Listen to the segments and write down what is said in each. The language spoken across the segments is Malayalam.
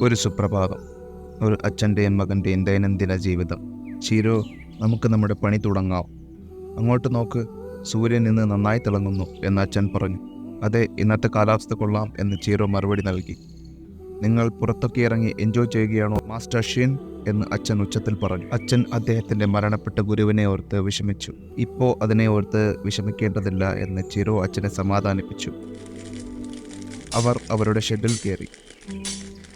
ഒരു സുപ്രഭാതം. ഒരു അച്ഛന്റെയും മകന്റെയും ദൈനംദിന ജീവിതം. ചീരോ നമുക്ക് നമ്മുടെ പണി തുടങ്ങാം. അങ്ങോട്ട് നോക്ക് സൂര്യൻ ഇന്ന് നന്നായി തിളങ്ങുന്നു എന്ന് അച്ഛൻ പറഞ്ഞു. അതെ ഇന്നത്തെ കാലാവസ്ഥ കൊള്ളാം എന്ന് ചീരോ മറുപടി നൽകി. നിങ്ങൾ പുറത്തൊക്കെ ഇറങ്ങി എൻജോയ് ചെയ്യുകയാണോ മാസ്റ്റർ ഷീൻ എന്ന് അച്ഛൻ ഉച്ചത്തിൽ പറഞ്ഞു. അച്ഛൻ അദ്ദേഹത്തിന്റെ മരണപ്പെട്ട ഗുരുവിനെ ഓർത്ത് വിഷമിച്ചു. ഇപ്പോൾ അതിനെ ഓർത്ത് വിഷമിക്കേണ്ടതില്ല എന്ന് ചിരോ അച്ഛനെ സമാധാനിപ്പിച്ചു. അവർ അവരുടെ ഷെഡിൽ കയറി.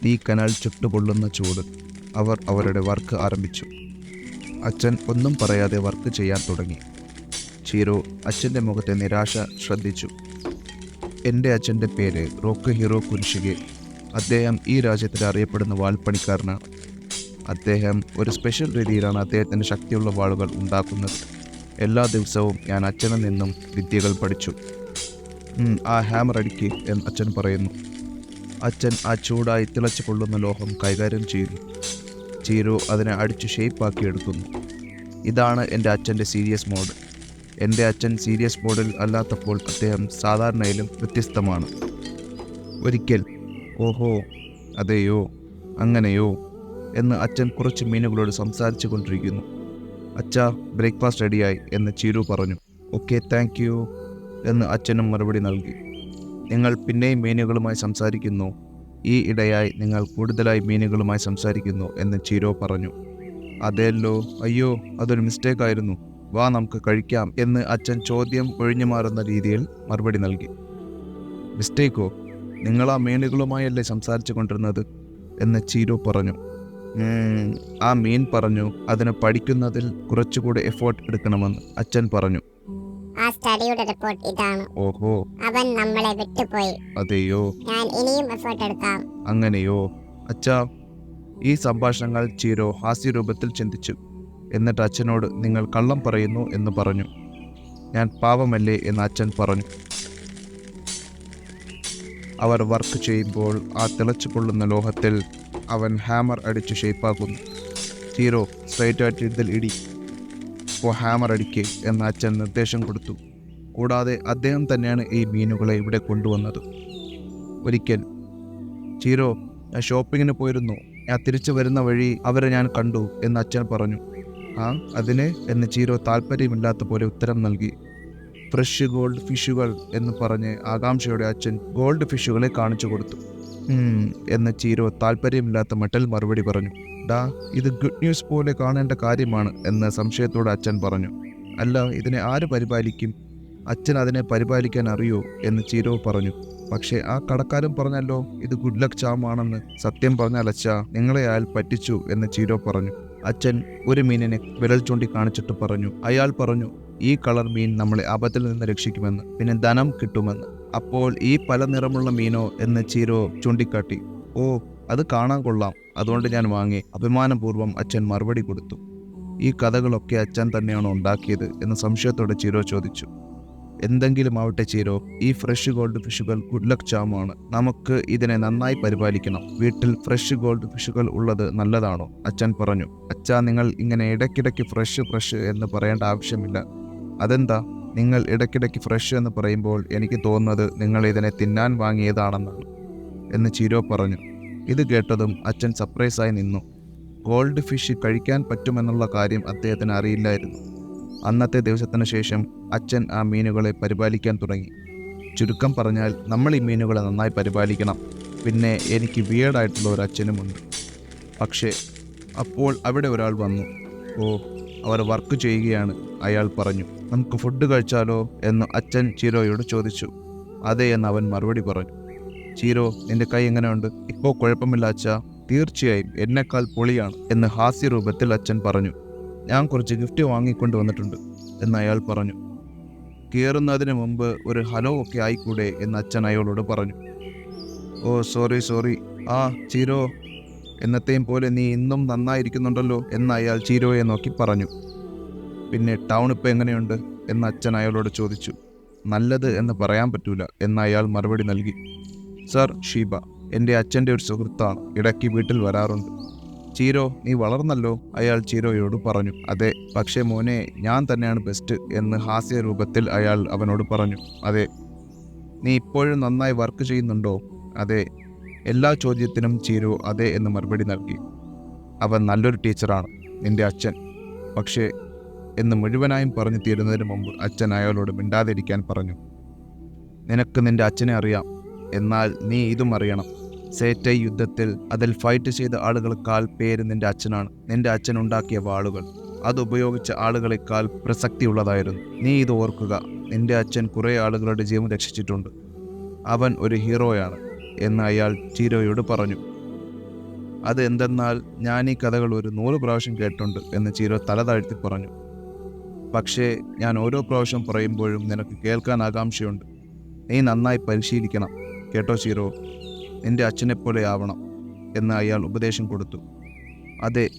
തീ കനാൽ ചുട്ടുപൊള്ളുന്ന ചൂട് അവർ അവരുടെ വർക്ക് ആരംഭിച്ചു. അച്ഛൻ ഒന്നും പറയാതെ വർക്ക് ചെയ്യാൻ തുടങ്ങി. ചീരോ അച്ഛന്റെ മുഖത്തെ നിരാശ ശ്രദ്ധിച്ചു. എന്റെ അച്ഛന്റെ പേര് റോക്ക് ഹീറോ കുരിശികെ അദ്ദേഹം ഈ രാജ്യത്തിൽ അറിയപ്പെടുന്ന വാൽപ്പണിക്കാരനാണ്. അദ്ദേഹം ഒരു സ്പെഷ്യൽ രീതിയിലാണ് അദ്ദേഹത്തിന്റെ ശക്തിയുള്ള വാളുകൾ ഉണ്ടാക്കുന്നത്. എല്ലാ ദിവസവും ഞാൻ അച്ഛനിൽ നിന്നും വിദ്യകൾ പഠിച്ചു. ആ ഹാമർ അടിക്ക് എന്ന് അച്ഛൻ പറയുന്നു. അച്ഛൻ ആ ചൂടായി തിളച്ചു കൊള്ളുന്ന ലോഹം കൈകാര്യം ചെയ്യുന്നു. ചീരു അതിനെ അടിച്ചു ഷേപ്പാക്കി എടുക്കുന്നു. ഇതാണ് എന്റെ അച്ഛന്റെ സീരിയസ് മോഡ്. എന്റെ അച്ഛൻ സീരിയസ് മോഡിൽ അല്ലാത്തപ്പോൾ അദ്ദേഹം സാധാരണയിലും വ്യത്യസ്തമാണ്. ഒരിക്കൽ ഓഹോ അതെയോ അങ്ങനെയോ? എന്ന് അച്ഛൻ കുറച്ച് മീനുകളോട് സംസാരിച്ചു കൊണ്ടിരിക്കുന്നു. അച്ഛാ ബ്രേക്ക്ഫാസ്റ്റ് റെഡിയായി എന്ന് ചീരു പറഞ്ഞു. ഓക്കെ താങ്ക് യു എന്ന് അച്ഛനും മറുപടി നൽകി. നിങ്ങൾ പിന്നെയും മീനുകളുമായി സംസാരിക്കുന്നു. ഈ ഇടയായി നിങ്ങൾ കൂടുതലായി മീനുകളുമായി സംസാരിക്കുന്നു എന്ന് ചീരോ പറഞ്ഞു. അതെല്ലോ അയ്യോ അതൊരു മിസ്റ്റേക്ക് ആയിരുന്നു. വാ നമുക്ക് കഴിക്കാം എന്ന് അച്ഛൻ ചോദ്യം ഒഴിഞ്ഞു മാറുന്ന രീതിയിൽ മറുപടി നൽകി. മിസ്റ്റേക്കോ നിങ്ങൾ ആ മീനുകളുമായല്ലേ സംസാരിച്ചു കൊണ്ടിരുന്നത്? എന്ന് ചീരോ പറഞ്ഞു. ആ മീൻ പറഞ്ഞു അതിന് പഠിക്കുന്നതിൽ കുറച്ചുകൂടി എഫേർട്ട് എടുക്കണമെന്ന് അച്ഛൻ പറഞ്ഞു. ആ സ്റ്റഡിയുടെ റിപ്പോർട്ട് ഇതാണ്. ഓഹോ. അവൻ നമ്മളെ വിട്ടുപോയി. അതെയോ? ഞാൻ ഇനിയും എഫേർട്ട് എടുക്കാം. അങ്ങനെയോ? അച്ഛാ ഈ സംഭാഷണങ്ങൾ ചീരോ ഹാസ്യരൂപത്തിൽ ചിന്തിച്ചു. എന്നിട്ട് അച്ഛനോട് നിങ്ങൾ കള്ളം പറയുന്നു എന്ന് പറഞ്ഞു. ഞാൻ പാവമല്ലേ എന്ന് അച്ഛൻ പറഞ്ഞു. അവർ വർക്ക് ചെയ്യുമ്പോൾ ആ തിളച്ചു കൊള്ളുന്ന ലോഹത്തിൽ അവൻ ഹാമർ അടിച്ച് ഷേപ്പാക്കുന്നു ചീരോ സ്ട്രൈറ്റ് ആയിട്ട് ഇതിൽ ഇടി. ഇപ്പോൾ ഹാമർ അടിക്ക് എന്ന് അച്ഛൻ നിർദ്ദേശം കൊടുത്തു. കൂടാതെ അദ്ദേഹം തന്നെയാണ് ഈ മീനുകളെ ഇവിടെ കൊണ്ടുവന്നത്. ഒരിക്കൽ ചീരോ ഞാൻ ഷോപ്പിങ്ങിന് പോയിരുന്നു. ഞാൻ തിരിച്ചു വരുന്ന വഴി അവരെ ഞാൻ കണ്ടു എന്ന് അച്ഛൻ പറഞ്ഞു. ആ അതിന്? എന്ന് ചീരോ താല്പര്യമില്ലാത്ത പോലെ ഉത്തരം നൽകി. ഫ്രഷ് ഗോൾഡ് ഫിഷുകൾ എന്ന് പറഞ്ഞ് ആകാംക്ഷയുടെ അച്ഛൻ ഗോൾഡ് ഫിഷുകളെ കാണിച്ചു കൊടുത്തു. എന്ന് ചീരോ താല്പര്യമില്ലാത്ത മട്ടിൽ മറുപടി പറഞ്ഞു. ഡാ ഇത് ഗുഡ് ന്യൂസ് പോലെ കാണേണ്ട കാര്യമാണ് എന്ന് സംശയത്തോടെ അച്ഛൻ പറഞ്ഞു. അല്ല ഇതിനെ ആര് പരിപാലിക്കും? അച്ഛൻ അതിനെ പരിപാലിക്കാൻ അറിയോ? എന്ന് ചീരോ പറഞ്ഞു. പക്ഷേ ആ കടക്കാരൻ പറഞ്ഞല്ലോ ഇത് ഗുഡ് ലക്ക് ചാമാണെന്ന് സത്യം പറഞ്ഞാൽ അച്ഛ നിങ്ങളെ അയാൾ പറ്റിച്ചു എന്ന് ചീരോ പറഞ്ഞു. അച്ഛൻ ഒരു മീനിനെ വിരൽ ചൂണ്ടി കാണിച്ചിട്ട് പറഞ്ഞു. അയാൾ പറഞ്ഞു ഈ കളർ മീൻ നമ്മളെ അബദ്ധത്തിൽ നിന്ന് രക്ഷിക്കുമെന്ന് പിന്നെ ധനം കിട്ടുമെന്ന്. അപ്പോൾ ഈ പല നിറമുള്ള മീനോ എന്ന് ചീരോ ചൂണ്ടിക്കാട്ടി. ഓ അത് കാണാൻ കൊള്ളാം. അതുകൊണ്ട് ഞാൻ വാങ്ങി. അഭിമാനപൂർവം അച്ഛൻ മറുപടി കൊടുത്തു. ഈ കഥകളൊക്കെ അച്ഛൻ തന്നെയാണ് ഉണ്ടാക്കിയത് എന്ന് സംശയത്തോടെ ചീരോ ചോദിച്ചു. എന്തെങ്കിലും ആവട്ടെ ചീരോ ഈ ഫ്രഷ് ഗോൾഡ് ഫിഷുകൾ ഗുഡ് ലക്ക് ചാമാണ് നമുക്ക് ഇതിനെ നന്നായി പരിപാലിക്കണം. വീട്ടിൽ ഫ്രഷ് ഗോൾഡ് ഫിഷുകൾ ഉള്ളത് നല്ലതാണോ? അച്ഛൻ പറഞ്ഞു. അച്ഛാ നിങ്ങൾ ഇങ്ങനെ ഇടയ്ക്കിടയ്ക്ക് ഫ്രഷ് ഫ്രഷ് എന്ന് പറയേണ്ട ആവശ്യമില്ല. അതെന്താ? നിങ്ങൾ ഇടയ്ക്കിടയ്ക്ക് ഫ്രഷ് എന്ന് പറയുമ്പോൾ എനിക്ക് തോന്നുന്നത് നിങ്ങൾ ഇതിനെ തിന്നാൻ വാങ്ങിയതാണെന്നാണ്. എന്ന് ചീരോ പറഞ്ഞു. ഇത് കേട്ടതും അച്ഛൻ സർപ്രൈസായി നിന്നു. ഗോൾഡ് ഫിഷ് കഴിക്കാൻ പറ്റുമെന്നുള്ള കാര്യം അദ്ദേഹത്തിന് അറിയില്ലായിരുന്നു. അന്നത്തെ ദിവസത്തിന് ശേഷം അച്ഛൻ ആ മീനുകളെ പരിപാലിക്കാൻ തുടങ്ങി. ചുരുക്കം പറഞ്ഞാൽ നമ്മൾ ഈ മീനുകളെ നന്നായി പരിപാലിക്കണം. പിന്നെ എനിക്ക് വിയേഡായിട്ടുള്ള ഒരു അച്ഛനുമുണ്ട്. പക്ഷേ അപ്പോൾ അവിടെ ഒരാൾ വന്നു. ഓ അവർ വർക്ക് ചെയ്യുകയാണ് അയാൾ പറഞ്ഞു. നമുക്ക് ഫുഡ് കഴിച്ചാലോ? എന്ന് അച്ഛൻ ചീരോയോട് ചോദിച്ചു. അതെ എന്ന് അവൻ മറുപടി പറഞ്ഞു. ചീരോ നിന്റെ കൈ എങ്ങനെയുണ്ട്? ഇപ്പോൾ കുഴപ്പമില്ല അച്ഛാ. തീർച്ചയായും എന്നെക്കാൾ പൊളിയാണ് എന്ന് ഹാസ്യ രൂപത്തിൽ അച്ഛൻ പറഞ്ഞു. ഞാൻ കുറച്ച് ഗിഫ്റ്റ് വാങ്ങിക്കൊണ്ട് വന്നിട്ടുണ്ട് എന്ന് അയാൾ പറഞ്ഞു. കയറുന്നതിന് മുമ്പ് ഒരു ഹലോ ഒക്കെ ആയിക്കൂടെ എന്ന് അച്ഛൻ അയാളോട് പറഞ്ഞു. Oh sorry sorry. ആ ചീരോ. എന്നത്തെയും പോലെ നീ ഇന്നും നന്നായിരിക്കുന്നുണ്ടല്ലോ എന്ന് അയാൾ ചീരോയെ നോക്കി പറഞ്ഞു. പിന്നെ ടൗൺ ഇപ്പം എങ്ങനെയുണ്ട്? എന്ന് അച്ഛൻ അയാളോട് ചോദിച്ചു. നല്ലത് എന്ന് പറയാൻ പറ്റൂല എന്ന് അയാൾ മറുപടി നൽകി. സർ ഷീബ എന്റെ അച്ഛന്റെ ഒരു സുഹൃത്താണ്. ഇടയ്ക്ക് വീട്ടിൽ വരാറുണ്ട്. ചീരോ നീ വളർന്നല്ലോ? അയാൾ ചീരോയോട് പറഞ്ഞു. അതെ പക്ഷേ മോനെ ഞാൻ തന്നെയാണ് ബെസ്റ്റ് എന്ന് ഹാസ്യ രൂപത്തിൽ അയാൾ അവനോട് പറഞ്ഞു. അതെ നീ ഇപ്പോഴും നന്നായി വർക്ക് ചെയ്യുന്നുണ്ടോ? അതെ എല്ലാ ചോദ്യത്തിനും ചീരു അതെ എന്ന് മറുപടി നൽകി. അവൻ നല്ലൊരു ടീച്ചറാണ് നിന്റെ അച്ഛൻ. പക്ഷേ എന്ന് മുഴുവനായും പറഞ്ഞു തീരുന്നതിന് മുമ്പ് അച്ഛൻ അയാളോട് മിണ്ടാതിരിക്കാൻ പറഞ്ഞു. നിനക്ക് നിന്റെ അച്ഛനെ അറിയാം എന്നാൽ നീ ഇതും അറിയണം. സേറ്റൈ യുദ്ധത്തിൽ അതിൽ ഫൈറ്റ് ചെയ്ത ആളുകളെക്കാൾ പേര് നിന്റെ അച്ഛനാണ്. നിന്റെ അച്ഛൻ ഉണ്ടാക്കിയ വാളുകൾ. അത് ഉപയോഗിച്ച ആളുകളെക്കാൾ പ്രസക്തിയുള്ളതായിരുന്നു. നീ ഇത് ഓർക്കുക. നിന്റെ അച്ഛൻ കുറേ ആളുകളുടെ ജീവൻ രക്ഷിച്ചിട്ടുണ്ട്. അവൻ ഒരു ഹീറോയാണ് എന്ന് അയാൾ ചീരോയോട് പറഞ്ഞു. അത് എന്തെന്നാൽ ഞാൻ ഈ കഥകൾ ഒരു നൂറ് പ്രാവശ്യം കേട്ടുണ്ട് എന്ന് ചീരോ തല താഴ്ത്തി പറഞ്ഞു. പക്ഷേ ഞാൻ ഓരോ പ്രാവശ്യം പറയുമ്പോഴും നിനക്ക് കേൾക്കാൻ ആകാംക്ഷയുണ്ട്. നീ നന്നായി പരിശീലിക്കണം. കേട്ടോ ചീരോ? നിന്റെ അച്ഛനെപ്പോലെ ആവണം എന്ന് അയാൾ ഉപദേശം കൊടുത്തു. അതെ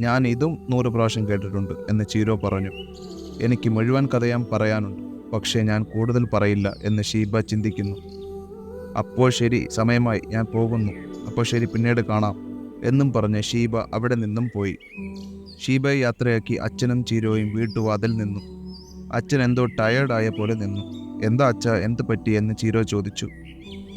ഞാൻ ഇതും നൂറ് പ്രാവശ്യം കേട്ടിട്ടുണ്ട് എന്ന് ചീരോ പറഞ്ഞു. എനിക്ക് മുഴുവൻ കഥയാൻ പറയാനുണ്ട് പക്ഷേ ഞാൻ കൂടുതൽ പറയില്ല എന്ന് ഷീബ ചിന്തിക്കുന്നു. അപ്പോൾ ശരി സമയമായി ഞാൻ പോകുന്നു. അപ്പോൾ ശരി പിന്നീട് കാണാം എന്നും പറഞ്ഞ് ഷീബ അവിടെ നിന്നും പോയി. ഷീബയെ യാത്രയാക്കി അച്ഛനും ചീരോയും വീട്ടുവാതിൽ നിന്നു. അച്ഛൻ എന്തോ ടയേർഡായ പോലെ നിന്നു. എന്താ അച്ഛ എന്ത് പറ്റി? എന്ന് ചീരോ ചോദിച്ചു.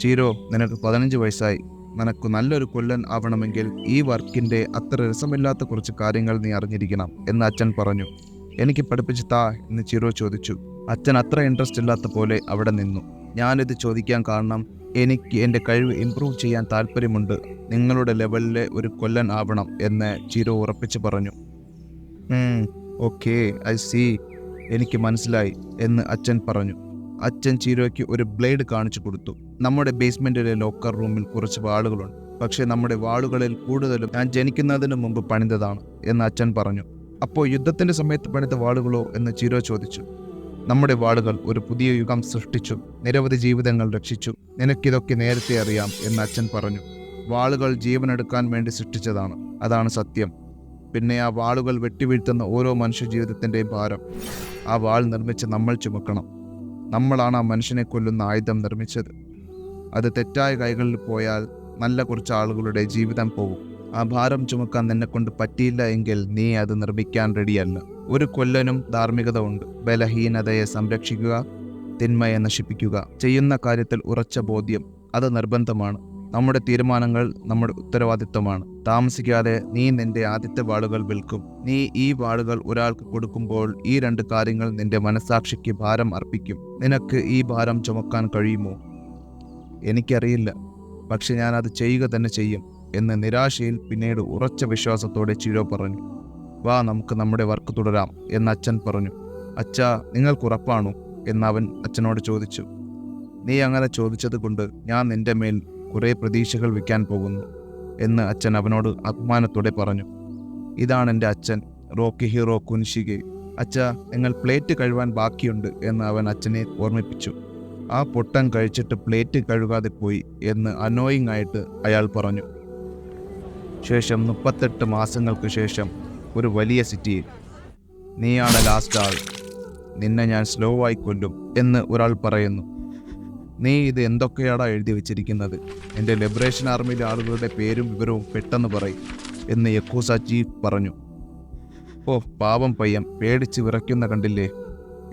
ചീരോ നിനക്ക് പതിനഞ്ച് വയസ്സായി. നിനക്ക് നല്ലൊരു കൊല്ലൻ ആവണമെങ്കിൽ ഈ വർക്കിന്റെ അത്ര രസമില്ലാത്ത കുറച്ച് കാര്യങ്ങൾ നീ അറിഞ്ഞിരിക്കണം എന്ന് അച്ഛൻ പറഞ്ഞു. എനിക്ക് പഠിപ്പിച്ച് താ എന്ന് ചീരോ ചോദിച്ചു. അച്ഛൻ അത്ര ഇൻട്രസ്റ്റ് ഇല്ലാത്ത പോലെ അവിടെ നിന്നു. ഞാനിത് ചോദിക്കാൻ കാരണം എനിക്ക് എന്റെ കഴിവ് ഇമ്പ്രൂവ് ചെയ്യാൻ താല്പര്യമുണ്ട്. നിങ്ങളുടെ ലെവലിലെ ഒരു കൊല്ലൻ ആവണം എന്ന് ചീരോ ഉറപ്പിച്ച് പറഞ്ഞു. ഓക്കേ ഐ സി എനിക്ക് മനസ്സിലായി എന്ന് അച്ഛൻ പറഞ്ഞു. അച്ഛൻ ചീരോയ്ക്ക് ഒരു ബ്ലേഡ് കാണിച്ചു കൊടുത്തു. നമ്മുടെ ബേസ്മെന്റിലെ ലോക്കർ റൂമിൽ കുറച്ച് വാളുകളുണ്ട്. പക്ഷേ നമ്മുടെ വാളുകളിൽ കൂടുതലും ഞാൻ ജനിക്കുന്നതിന് മുമ്പ് പണിതതാണ് എന്ന് അച്ഛൻ പറഞ്ഞു. അപ്പോൾ യുദ്ധത്തിന്റെ സമയത്ത് പണിത വാളുകളോ എന്ന് ചീരോ ചോദിച്ചു. നമ്മുടെ വാളുകൾ ഒരു പുതിയ യുഗം സൃഷ്ടിച്ചു. നിരവധി ജീവിതങ്ങൾ രക്ഷിച്ചു. നിനക്കിതൊക്കെ നേരത്തെ അറിയാം എന്ന് അച്ഛൻ പറഞ്ഞു. വാളുകൾ ജീവനെടുക്കാൻ വേണ്ടി സൃഷ്ടിച്ചതാണ്. അതാണ് സത്യം. പിന്നെ ആ വാളുകൾ വെട്ടിവീഴ്ത്തുന്ന ഓരോ മനുഷ്യ ജീവിതത്തിന്റെയും ഭാരം. ആ വാൾ നിർമ്മിച്ച് നമ്മൾ ചുമക്കണം. നമ്മളാണ് ആ മനുഷ്യനെ കൊല്ലുന്ന ആയുധം നിർമ്മിച്ചത്. അത് തെറ്റായ കൈകളിൽ പോയാൽ നല്ല കുറച്ച് ആളുകളുടെ ജീവിതം പോകും. ആ ഭാരം ചുമക്കാൻ നിന്നെ കൊണ്ട് പറ്റിയില്ല എങ്കിൽ നീ അത് നിർമ്മിക്കാൻ റെഡിയല്ല. ഒരു കൊല്ലനും ധാർമ്മികത ഉണ്ട്. ബലഹീനതയെ സംരക്ഷിക്കുക തിന്മയെ നശിപ്പിക്കുക ചെയ്യുന്ന കാര്യത്തിൽ ഉറച്ച ബോധ്യം അത് നിർബന്ധമാണ്. നമ്മുടെ തീരുമാനങ്ങൾ നമ്മുടെ ഉത്തരവാദിത്വമാണ്. താമസിക്കാതെ നീ നിന്റെ ആദ്യത്തെ വാളുകൾ വിൽക്കും. നീ ഈ വാളുകൾ ഒരാൾക്ക് കൊടുക്കുമ്പോൾ ഈ രണ്ട് കാര്യങ്ങൾ നിന്റെ മനസാക്ഷിക്ക് ഭാരം അർപ്പിക്കും. നിനക്ക് ഈ ഭാരം ചുമക്കാൻ കഴിയുമോ? എനിക്കറിയില്ല. പക്ഷെ ഞാൻ അത് ചെയ്യുക തന്നെ ചെയ്യും എന്ന് നിരാശയിൽ പിന്നീട് ഉറച്ച വിശ്വാസത്തോടെ ചിരോ പറഞ്ഞു. വാ നമുക്ക് നമ്മുടെ വർക്ക് തുടരാം എന്ന് അച്ഛൻ പറഞ്ഞു. അച്ഛാ നിങ്ങൾക്ക് ഉറപ്പാണോ? എന്ന് അവൻ അച്ഛനോട് ചോദിച്ചു. നീ അങ്ങനെ ചോദിച്ചത് കൊണ്ട് ഞാൻ നിന്റെ മേൽ കുറേ പ്രതീക്ഷകൾ വയ്ക്കാൻ പോകുന്നു എന്ന് അച്ഛൻ അവനോട് അഭിമാനത്തോടെ പറഞ്ഞു. ഇതാണ് എന്റെ അച്ഛൻ റോക്കി ഹീറോ കുൻഷികെ. അച്ഛ നിങ്ങൾ പ്ലേറ്റ് കഴുകാൻ ബാക്കിയുണ്ട് എന്ന് അവൻ അച്ഛനെ ഓർമ്മിപ്പിച്ചു. ആ പൊട്ടൻ കഴിച്ചിട്ട് പ്ലേറ്റ് കഴുകാതെ പോയി എന്ന് അനോയിങ് ആയിട്ട് അയാൾ പറഞ്ഞു. ശേഷം മുപ്പത്തെട്ട് മാസങ്ങൾക്ക് ശേഷം ഒരു വലിയ സിറ്റിയിൽ നീയാണ് ലാസ്റ്റ് ആൾ. നിന്നെ ഞാൻ സ്ലോ ആയി കൊല്ലും എന്ന് ഒരാൾ പറയുന്നു. നീ ഇത് എന്തൊക്കെയാടാ എഴുതി വെച്ചിരിക്കുന്നത്? എന്റെ ലിബറേഷൻ ആർമിയിലെ ആളുകളുടെ പേരും വിവരവും പെട്ടെന്ന് പറയും എന്ന് യക്കൂസ ചീഫ് പറഞ്ഞു. ഓ പാവം പയ്യൻ പേടിച്ച് വിറയ്ക്കുന്ന കണ്ടില്ലേ?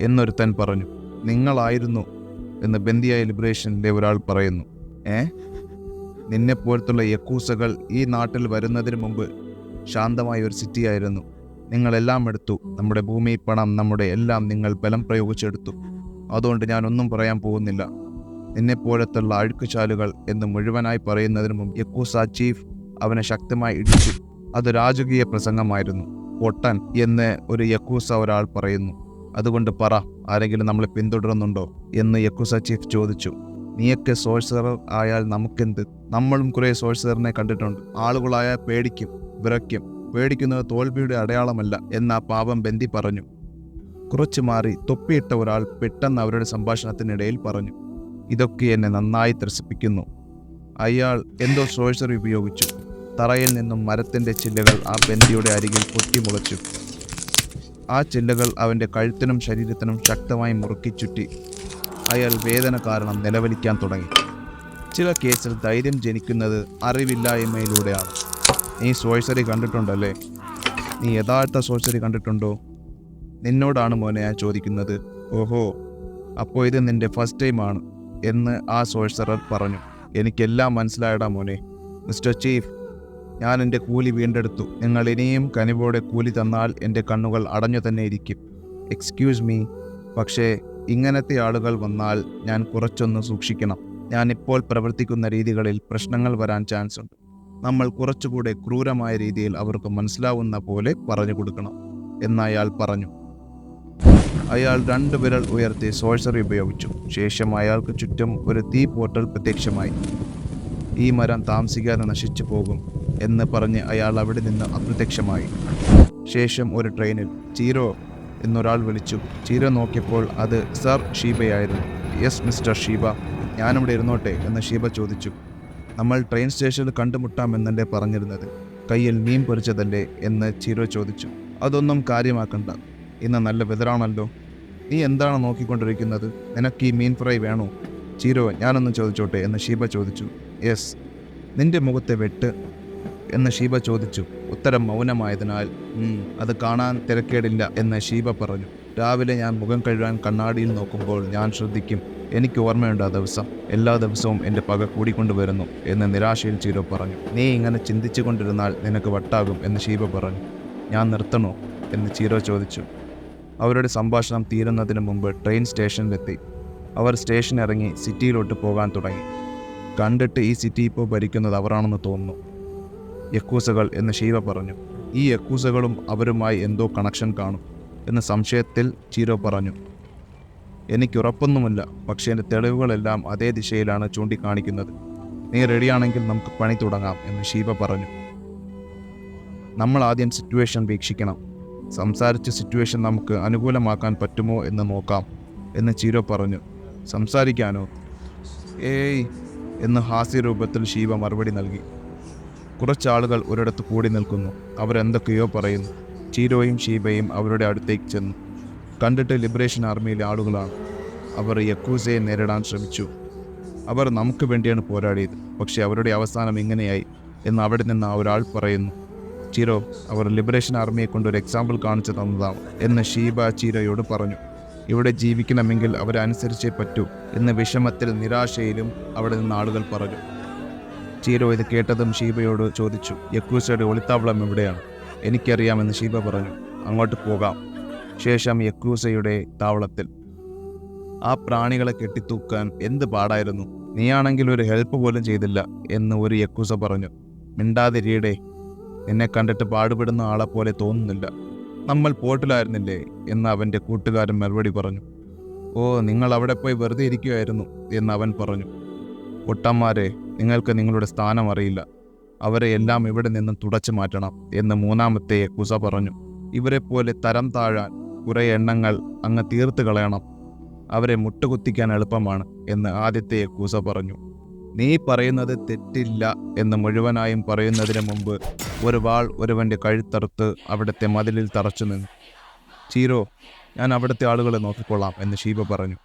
എന്നൊരുത്തൻ പറഞ്ഞു. നിങ്ങളായിരുന്നു എന്ന് ബന്ദിയായ ലിബറേഷനിലെ ഒരാൾ പറയുന്നു. ഏ? നിന്നെപ്പോലത്തുള്ള യക്കൂസകൾ ഈ നാട്ടിൽ വരുന്നതിന് മുമ്പ് ശാന്തമായ ഒരു സിറ്റിയായിരുന്നു. നിങ്ങളെല്ലാം എടുത്തു. നമ്മുടെ ഭൂമി പണം നമ്മുടെ എല്ലാം നിങ്ങൾ ബലം പ്രയോഗിച്ചെടുത്തു. അതുകൊണ്ട് ഞാൻ ഒന്നും പറയാൻ പോകുന്നില്ല. നിന്നെപ്പോലത്തുള്ള അഴുക്കുചാലുകൾ എന്ന് മുഴുവനായി പറയുന്നതിന് മുമ്പ് യക്കൂസ ചീഫ് അവനെ ശക്തമായി ഇടിച്ചു. അത് രാജകീയ പ്രസംഗമായിരുന്നു. പൊട്ടൻ എന്ന് ഒരു യക്കൂസ ഒരാൾ പറയുന്നു. അതുകൊണ്ട് പറ ആരെങ്കിലും നമ്മളെ പിന്തുടരുന്നുണ്ടോ എന്ന് യക്കൂസ ചീഫ് ചോദിച്ചു. നീയൊക്കെ സോഴ്സറർ ആയാൽ നമുക്കെന്ത്? നമ്മളും കുറേ സോഴ്സറിനെ കണ്ടിട്ടുണ്ട്. ആളുകളായ പേടിക്കും വിറയ്ക്കും. പേടിക്കുന്നത് തോൽവിയുടെ അടയാളമല്ല എന്ന പാപം ബന്ദി പറഞ്ഞു. കുറച്ചു മാറി തൊപ്പിയിട്ട ഒരാൾ പെട്ടെന്ന് അവരുടെ സംഭാഷണത്തിനിടയിൽ പറഞ്ഞു. ഇതൊക്കെ എന്നെ നന്നായി ത്രസിപ്പിക്കുന്നു. അയാൾ എന്തോ സോഴ്സറി ഉപയോഗിച്ചു. തറയിൽ നിന്നും മരത്തിന്റെ ചില്ലകൾ ആ ബന്ധിയുടെ അരികിൽ പൊട്ടിമുളച്ചു ആ ചില്ലകൾ അവന്റെ കഴുത്തിനും ശരീരത്തിനും ശക്തമായി മുറുക്കി ചുറ്റി. അയാൾ വേദന കാരണം നിലവിളിക്കാൻ തുടങ്ങി. ചില കേസിൽ ധൈര്യം ജനിക്കുന്നത് അറിവില്ലായ്മയിലൂടെയാണ്. നീ സോഴ്സറി കണ്ടിട്ടുണ്ടല്ലേ? നീ യഥാർത്ഥ സോഴ്സറി കണ്ടിട്ടുണ്ടോ? നിന്നോടാണ് മോനെ ഞാൻ ചോദിക്കുന്നത്. ഓഹോ അപ്പോൾ ഇത് നിന്റെ ഫസ്റ്റ് ടൈമാണ് എന്ന് ആ സോഴ്സറർ പറഞ്ഞു. എനിക്കെല്ലാം മനസ്സിലായടാ മോനെ. മിസ്റ്റർ ചീഫ് ഞാൻ എന്റെ കൂലി വീണ്ടെടുത്തു. നിങ്ങൾ ഇനിയും കനിവോടെ കൂലി തന്നാൽ എന്റെ കണ്ണുകൾ അടഞ്ഞു തന്നെ ഇരിക്കും. എക്സ്ക്യൂസ് മീ പക്ഷേ ഇങ്ങനത്തെ ആളുകൾ വന്നാൽ ഞാൻ കുറച്ചൊന്ന് സൂക്ഷിക്കണം. ഞാൻ ഇപ്പോൾ പ്രവർത്തിക്കുന്ന രീതികളിൽ പ്രശ്നങ്ങൾ വരാൻ ചാൻസ് ഉണ്ട്. നമ്മൾ കുറച്ചുകൂടെ ക്രൂരമായ രീതിയിൽ അവർക്ക് മനസ്സിലാവുന്ന പോലെ പറഞ്ഞു കൊടുക്കണം എന്നയാൾ പറഞ്ഞു. അയാൾ രണ്ട് വിരൽ ഉയർത്തി സോഴ്സറി ഉപയോഗിച്ചു. ശേഷം അയാൾക്ക് ചുറ്റും ഒരു തീ പോർട്ടൽ പ്രത്യക്ഷമായി. ഈ മരം താമസിക്കാതെ നശിച്ചു പോകും എന്ന് പറഞ്ഞ് അയാൾ അവിടെ നിന്ന് അപ്രത്യക്ഷമായി. ശേഷം ഒരു ട്രെയിനിൽ ചീരോ എന്നൊരാൾ വിളിച്ചു. ചീരോ നോക്കിയപ്പോൾ അത് സർ ഷീബയായിരുന്നു. Yes mister Sheeba. ഞാനിവിടെ ഇരുന്നോട്ടെ? എന്ന് ഷീബ ചോദിച്ചു. നമ്മൾ ട്രെയിൻ സ്റ്റേഷനിൽ കണ്ടുമുട്ടാമെന്നല്ലേ പറഞ്ഞിരുന്നത്? കയ്യിൽ മീൻ പൊരിച്ചതല്ലേ? എന്ന് ചീരോ ചോദിച്ചു. അതൊന്നും കാര്യമാക്കണ്ട. ഇന്ന് നല്ല വെതറാണല്ലോ നീ എന്താണ് നോക്കിക്കൊണ്ടിരിക്കുന്നത്? നിനക്ക് ഈ മീൻ ഫ്രൈ വേണോ? ചീരോ ഞാനൊന്ന് ചോദിച്ചോട്ടെ എന്ന് ഷീബ ചോദിച്ചു. യെസ്. നിന്റെ മുഖത്തെ വെട്ട് എന്ന് ഷീബ ചോദിച്ചു. ഉത്തരം മൗനമായതിനാൽ "ഉം, അത് കാണാൻ തിരക്കേടില്ല എന്ന് ഷീബ പറഞ്ഞു. രാവിലെ ഞാൻ മുഖം കഴുകാൻ കണ്ണാടിയിൽ നോക്കുമ്പോൾ ഞാൻ ശ്രദ്ധിക്കും. എനിക്ക് ഓർമ്മയുണ്ട് ആ ദിവസം. എല്ലാ ദിവസവും എന്റെ പക കൂടിക്കൊണ്ടുവരുന്നു എന്ന് നിരാശയിൽ ചീരോ പറഞ്ഞു. നീ ഇങ്ങനെ ചിന്തിച്ചു കൊണ്ടിരുന്നാൽ നിനക്ക് വട്ടാകും എന്ന് ഷീബ പറഞ്ഞു. ഞാൻ നിർത്തണോ? എന്ന് ചീരോ ചോദിച്ചു. അവരുടെ സംഭാഷണം തീരുന്നതിന് മുമ്പ് ട്രെയിൻ സ്റ്റേഷനിലെത്തി. അവർ സ്റ്റേഷൻ ഇറങ്ങി സിറ്റിയിലോട്ട് പോകാൻ തുടങ്ങി. കണ്ടിട്ട് ഈ സിറ്റി ഇപ്പോൾ ഭരിക്കുന്നത് അവരാണെന്ന് തോന്നുന്നു. യക്കൂസകൾ എന്ന് ഷീവ പറഞ്ഞു. ഈ യക്കൂസകളും അവരുമായി എന്തോ കണക്ഷൻ കാണും എന്ന സംശയത്തിൽ ചീരോ പറഞ്ഞു. എനിക്കുറപ്പൊന്നുമില്ല പക്ഷേ എന്റെ തെളിവുകളെല്ലാം അതേ ദിശയിലാണ് ചൂണ്ടിക്കാണിക്കുന്നത്. നീ റെഡിയാണെങ്കിൽ നമുക്ക് പണി തുടങ്ങാം എന്ന് ഷീബ പറഞ്ഞു. നമ്മൾ ആദ്യം സിറ്റുവേഷൻ വീക്ഷിക്കണം. സംസാരിച്ച സിറ്റുവേഷൻ നമുക്ക് അനുകൂലമാക്കാൻ പറ്റുമോ എന്ന് നോക്കാം എന്ന് ചീരോ പറഞ്ഞു. സംസാരിക്കാനോ? ഏയ് എന്ന് ഹാസ്യരൂപത്തിൽ ശീവ മറുപടി നൽകി. കുറച്ചാളുകൾ ഒരിടത്ത് കൂടി നിൽക്കുന്നു. അവരെന്തൊക്കെയോ പറയുന്നു. ചീരോയും ഷീബയും അവരുടെ അടുത്തേക്ക് ചെന്നു. കണ്ടിട്ട് ലിബറേഷൻ ആർമിയിലെ ആളുകളാണ്. അവർ യക്കൂസയെ നേരിടാൻ ശ്രമിച്ചു. അവർ നമുക്ക് വേണ്ടിയാണ് പോരാടിയത്. പക്ഷേ അവരുടെ അവസാനം ഇങ്ങനെയായി എന്ന് അവിടെ നിന്ന് ആ ഒരാൾ പറയുന്നു. ചീരോ അവർ ലിബറേഷൻ ആർമിയെ കൊണ്ട് ഒരു എക്സാമ്പിൾ കാണിച്ചു തന്നതാണ് എന്ന് ഷീബ ചിരോയോട് പറഞ്ഞു. ഇവിടെ ജീവിക്കണമെങ്കിൽ അവരനുസരിച്ചേ പറ്റൂ എന്ന് വിഷമത്തിൽ നിരാശയിലും അവിടെ നിന്ന് ആളുകൾ പറഞ്ഞു. ചീരോ ഇത് കേട്ടതും ഷീബയോട് ചോദിച്ചു യക്കൂസയുടെ ഒളിത്താവളം എവിടെയാണ്? എനിക്കറിയാമെന്ന് ഷീബ പറഞ്ഞു. അങ്ങോട്ട് പോകാം. ശേഷം യക്കൂസയുടെ താവളത്തിൽ. ആ പ്രാണികളെ കെട്ടിത്തൂക്കാൻ എന്ത് പാടായിരുന്നു? നീയാണെങ്കിൽ ഒരു ഹെൽപ്പ് പോലും ചെയ്തില്ല എന്ന് ഒരു യക്കൂസ പറഞ്ഞു. മിണ്ടാതിരിയടേ നിന്നെ കണ്ടിട്ട് പാടുപെടുന്ന ആളെ പോലെ തോന്നുന്നില്ല. നമ്മൾ പോട്ടിലായിരുന്നില്ലേ എന്ന് അവന്റെ കൂട്ടുകാരൻ മറുപടി പറഞ്ഞു. ഓ നിങ്ങൾ അവിടെ പോയി വെറുതെ ഇരിക്കുമായിരുന്നു എന്ന് അവൻ പറഞ്ഞു. ഒട്ടന്മാരെ നിങ്ങൾക്ക് നിങ്ങളുടെ സ്ഥാനം അറിയില്ല. അവരെ എല്ലാം ഇവിടെ നിന്നും തുടച്ചു മാറ്റണം എന്ന് മൂന്നാമത്തെ കുസ പറഞ്ഞു. ഇവരെ പോലെ തരം താഴാൻ കുറെ എണ്ണങ്ങൾ അങ്ങ് തീർത്ത് കളയണം. അവരെ മുട്ടുകുത്തിക്കാൻ എളുപ്പമാണ് എന്ന് ആദ്യത്തെ കുസ പറഞ്ഞു. നീ പറയുന്നത് തെറ്റില്ല എന്ന് മുഴുവനായും പറയുന്നതിന് മുമ്പ് ഒരു വാൾ ഒരുവന്റെ കഴുത്തറുത്ത് അവിടുത്തെ മതിലിൽ തറച്ചു നിന്നു. ചീരോ ഞാൻ അവിടുത്തെ ആളുകളെ നോക്കിക്കൊള്ളാം എന്ന് ഷീബ പറഞ്ഞു.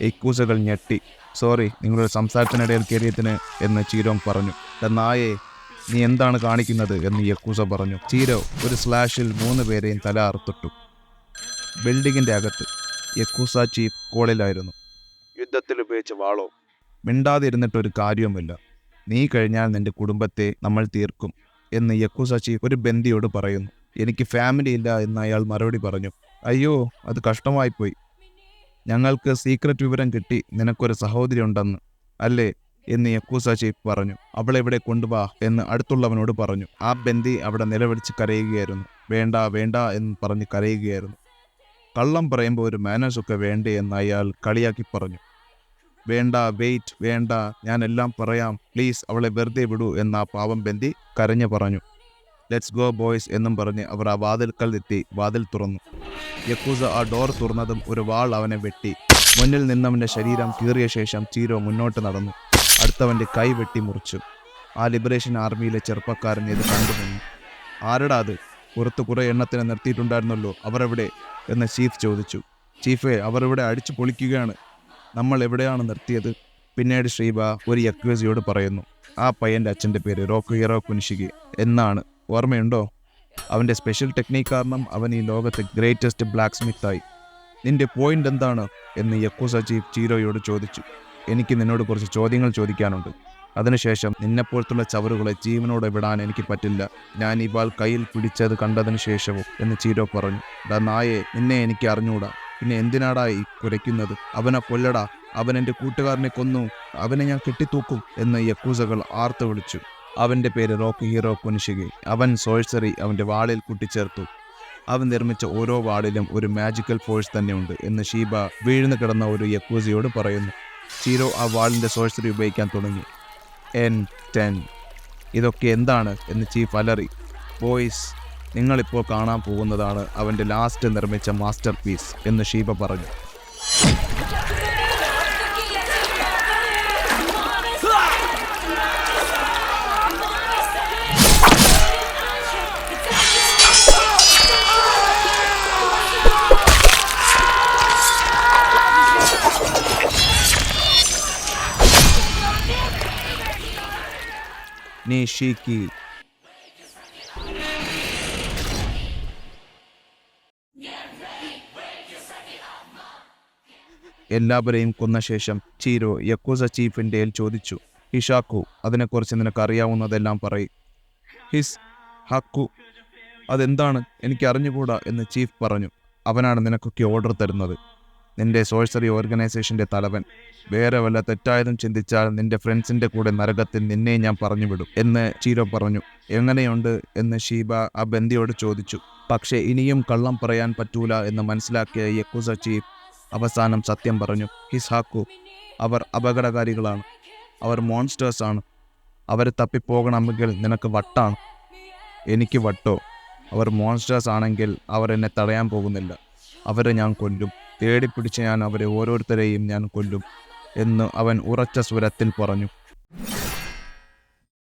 എക്കൂസകൾ ഞെട്ടി. സോറി നിങ്ങളുടെ സംസാരത്തിനിടയിൽ കയറിയതിന് എന്ന് ചീരോങ് പറഞ്ഞു. "ദാ നായേ നീ എന്താണ് കാണിക്കുന്നത്? എന്ന് യക്കൂസ പറഞ്ഞു. ചീരോ ഒരു സ്ലാഷിൽ മൂന്ന് പേരെയും തല അറുത്തിട്ടു. ബിൽഡിങ്ങിന്റെ അകത്ത് യക്കൂസ ചീഫ് കോളിലായിരുന്നു. യുദ്ധത്തിൽ ഉപയോഗിച്ച വാളോ? മിണ്ടാതിരുന്നിട്ടൊരു കാര്യവുമില്ല. നീ കഴിഞ്ഞാൽ നിന്റെ കുടുംബത്തെ നമ്മൾ തീർക്കും. എന്ന് യക്കുസാച്ചി ഒരു ബന്ദിയോട് പറയുന്നു. എനിക്ക് ഫാമിലി ഇല്ല എന്ന് അയാൾ മറുപടി പറഞ്ഞു. അയ്യോ അത് കഷ്ടമായിപ്പോയി ഞങ്ങൾക്ക് സീക്രട്ട് വിവരം കിട്ടി. നിനക്കൊരു സഹോദരി ഉണ്ടെന്ന് അല്ലേ എന്ന് യക്കൂസാച്ചി പറഞ്ഞു. അവളെവിടെ കൊണ്ടുവാ എന്ന് അടുത്തുള്ളവനോട് പറഞ്ഞു. ആ ബന്ദി അവിടെ നിലവിളിച്ച് കരയുകയായിരുന്നു. വേണ്ട വേണ്ട എന്ന് പറഞ്ഞ് കരയുകയായിരുന്നു. കള്ളം പറയുമ്പോൾ ഒരു മാനേഴ്സ് ഒക്കെ വേണ്ടേ എന്ന് അയാൾ കളിയാക്കി പറഞ്ഞു. വേണ്ട വെയിറ്റ് വേണ്ട ഞാനെല്ലാം പറയാം. പ്ലീസ് അവളെ വെറുതെ വിടൂ എന്ന് പാവം ബന്ദി കരഞ്ഞു പറഞ്ഞു. ലെറ്റ്സ് ഗോ ബോയ്സ് എന്നും പറഞ്ഞ് അവർ ആ വാതിൽക്കൽ എത്തി വാതിൽ തുറന്നു. യക്കൂസ ആ ഡോർ തുറന്നതും ഒരു വാൾ അവനെ വെട്ടി. മുന്നിൽ നിന്നവന്റെ ശരീരം കീറിയ ശേഷം ചീരോ മുന്നോട്ട് നടന്നു. അടുത്തവന്റെ കൈ വെട്ടി മുറിച്ചു. ആ ലിബറേഷൻ ആർമിയിലെ ചെറുപ്പക്കാരൻ ഇത് കണ്ടു നിന്നു. ആരടാ അത്? പുറത്ത് കുറേ എണ്ണത്തിന് നിർത്തിയിട്ടുണ്ടായിരുന്നല്ലോ അവരെവിടെ? എന്ന് ചീഫ് ചോദിച്ചു. ചീഫേ അവർ ഇവിടെ അടിച്ചു പൊളിക്കുകയാണ്. നമ്മൾ എവിടെയാണ് നിർത്തിയത്? പിന്നീട് ശ്രീബ ഒരു യക്വേസിയോട് പറയുന്നു ആ പയ്യന്റെ അച്ഛന്റെ പേര് റോക്ക് ഹീറോ കുനിഷികി എന്നാണ്. ഓർമ്മയുണ്ടോ? അവന്റെ സ്പെഷ്യൽ ടെക്നീക്ക് കാരണം അവൻ ഈ ലോകത്തെ ഗ്രേറ്റസ്റ്റ് ബ്ലാക്ക് സ്മിത്തായി നിന്റെ പോയിന്റ് എന്താണ്? എന്ന് യക്കൂസ ചീഫ് ചീരോയോട് ചോദിച്ചു. എനിക്ക് നിന്നോട് കുറച്ച് ചോദ്യങ്ങൾ ചോദിക്കാനുണ്ട്. അതിനുശേഷം നിന്നെപ്പോലത്തുള്ള ചവറുകളെ ജീവനോടെ വിടാൻ എനിക്ക് പറ്റില്ല. ഞാൻ ഈ ബാൾ കയ്യിൽ പിടിച്ചത് കണ്ടതിന് ശേഷവും എന്ന് ചീരോ പറഞ്ഞു. ഡാ നായെ നിന്നെ എനിക്ക് അറിഞ്ഞൂടാ. പിന്നെ എന്തിനാടാ ഈ കുരയ്ക്കുന്നത്? അവനെ കൊല്ലടാ. അവൻ എന്റെ കൂട്ടുകാരനെ കൊന്നു. അവനെ ഞാൻ കെട്ടിത്തൂക്കും എന്ന് യക്കൂസകൾ ആർത്തു വിളിച്ചു. അവന്റെ പേര് റോക്ക് ഹീറോ കുനിഷികെ അവൻ സോഴ്സറി അവന്റെ വാളിൽ കൂട്ടിച്ചേർത്തു. അവൻ നിർമ്മിച്ച ഓരോ വാളിലും ഒരു മാജിക്കൽ ഫോഴ്സ് തന്നെയുണ്ട് എന്ന് ഷീബ വീഴ്ന്നു കിടന്ന ഒരു യക്കൂസിയോട് പറയുന്നു. ഷീറോ ആ വാളിന്റെ സോഴ്സറി ഉപയോഗിക്കാൻ തുടങ്ങി. എൻ ടെൻ ഇതൊക്കെ എന്താണ്? എന്ന് ചീഫ് അലറി. ബോയ്സ് നിങ്ങളിപ്പോൾ കാണാൻ പോകുന്നതാണ് അവന്റെ ലാസ്റ്റ് നിർമ്മിച്ച മാസ്റ്റർ പീസ് എന്ന് ഷീബ പറഞ്ഞു. നിഷിക്കി എല്ലാവരെയും കൊന്ന ശേഷം ചീരോ യക്കൂസ ചീഫിന്റെ ചോദിച്ചു ഹിഷാക്കു അതിനെക്കുറിച്ച് നിനക്കറിയാവുന്നതെല്ലാം പറയും. ഹിസ് ഹക്കു അതെന്താണ്? എനിക്ക് അറിഞ്ഞുകൂടാ എന്ന് ചീഫ് പറഞ്ഞു. അവനാണ് നിനക്കൊക്കെ ഓർഡർ തരുന്നത്. നിന്റെ സോഴ്സറി ഓർഗനൈസേഷന്റെ തലവൻ. വേറെ വല്ല തെറ്റായതും ചിന്തിച്ചാൽ നിന്റെ ഫ്രണ്ട്സിന്റെ കൂടെ നരകത്തിൽ നിന്നെ ഞാൻ പറഞ്ഞു വിടും എന്ന് ചീരോ പറഞ്ഞു. എങ്ങനെയുണ്ട്? എന്ന് ഷീബ ആ ബന്ദിയോട് ചോദിച്ചു. പക്ഷേ ഇനിയും കള്ളം പറയാൻ പറ്റൂല എന്ന് മനസ്സിലാക്കിയ യക്കുസ ചീഫ് അവസാനം സത്യം പറഞ്ഞു ഹിസാക്കു അവർ അപകടകാരികളാണ്. അവർ മോൺസ്റ്റേഴ്സ് ആണ്. അവർ തപ്പിപ്പോകണമെങ്കിൽ നിനക്ക് വട്ടാണ്. എനിക്ക് വട്ടോ. അവർ മോൺസ്റ്റേഴ്സ് ആണെങ്കിൽ അവർ എന്നെ തടയാൻ പോകുന്നില്ല. അവരെ ഞാൻ കൊല്ലും. തേടിപ്പിടിച്ച് ഞാൻ അവരെ ഓരോരുത്തരെയും ഞാൻ കൊല്ലും എന്ന് അവൻ ഉറച്ച സ്വരത്തിൽ പറഞ്ഞു.